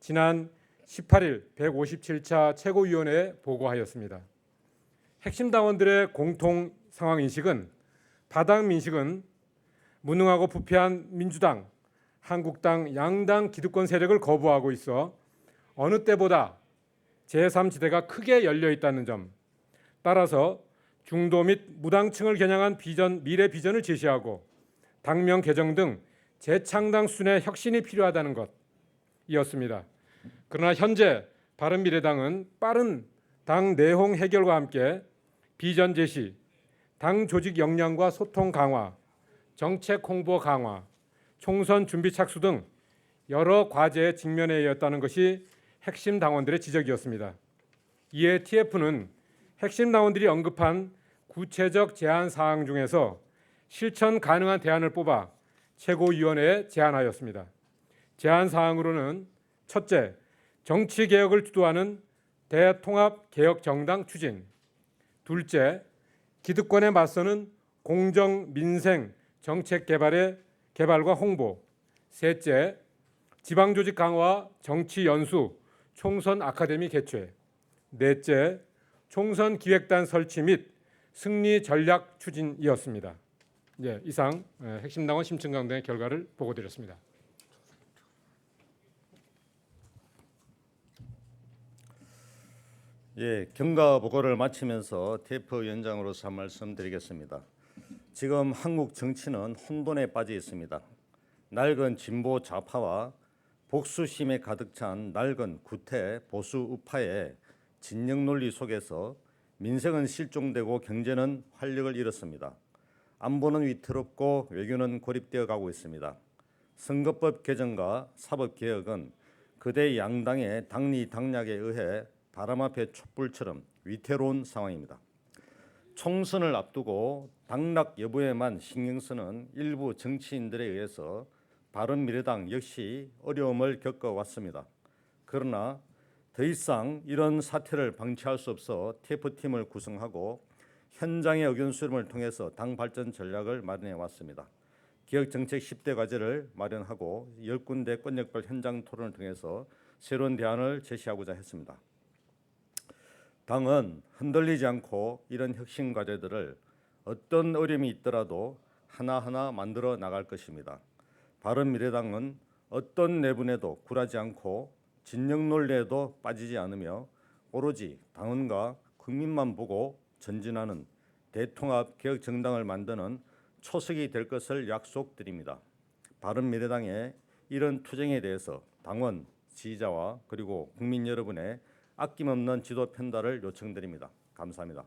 지난 18일 157차 최고위원회에 보고하였습니다. 핵심 당원들의 공통 상황 인식은 바닥 민식은 무능하고 부패한 민주당, 한국당 양당 기득권 세력을 거부하고 있어 어느 때보다 제3지대가 크게 열려 있다는 점. 따라서 중도 및 무당층을 겨냥한 비전 미래 비전을 제시하고 당명 개정 등 재창당 순의 혁신이 필요하다는 것 이었습니다. 그러나 현재 바른미래당은 빠른 당 내홍 해결과 함께 비전 제시, 당 조직 역량과 소통 강화, 정책 홍보 강화, 총선 준비 착수 등 여러 과제에 직면해 있다는 것이 핵심 당원들의 지적이었습니다. 이에 TF는 핵심 당원들이 언급한 구체적 제안 사항 중에서 실천 가능한 대안을 뽑아 최고위원회에 제안하였습니다. 제안 사항으로는 첫째, 정치 개혁을 주도하는 대통합 개혁 정당 추진. 둘째, 기득권에 맞서는 공정 민생 정책 개발의 개발과 홍보. 셋째, 지방 조직 강화 정치 연수 총선 아카데미 개최. 넷째, 총선 기획단 설치 및 승리 전략 추진이었습니다. 예, 이상 예, 핵심 당원 심층강 등의 결과를 보고드렸습니다. 예, 경과 보고를 마치면서 대표 위원장으로서 한 말씀 드리겠습니다. 지금 한국 정치는 혼돈에 빠져 있습니다. 낡은 진보 좌파와 복수심에 가득 찬 낡은 구태 보수 우파의 진영 논리 속에서 민생은 실종되고 경제는 활력을 잃었습니다. 안보는 위태롭고 외교는 고립되어 가고 있습니다. 선거법 개정과 사법 개혁은 그대 양당의 당리 당략에 의해 바람 앞에 촛불처럼 위태로운 상황입니다. 총선을 앞두고 당락 여부에만 신경 쓰는 일부 정치인들에 의해서 바른미래당 역시 어려움을 겪어왔습니다. 그러나 더 이상 이런 사태를 방치할 수 없어 TF팀을 구성하고 현장의 의견 수렴을 통해서 당 발전 전략을 마련해 왔습니다. 기획 정책 10대 과제를 마련하고 10군데 권역별 현장 토론을 통해서 새로운 대안을 제시하고자 했습니다. 당은 흔들리지 않고 이런 혁신 과제들을 어떤 어려움이 있더라도 하나하나 만들어 나갈 것입니다. 바른미래당은 어떤 내분에도 굴하지 않고 진영 논리에도 빠지지 않으며 오로지 당원과 국민만 보고 전진하는 대통합 개혁 정당을 만드는 초석이 될 것을 약속드립니다. 바른미래당의 이런 투쟁에 대해서 당원, 지지자와 그리고 국민 여러분의 아낌없는 지도 편달을 요청드립니다. 감사합니다.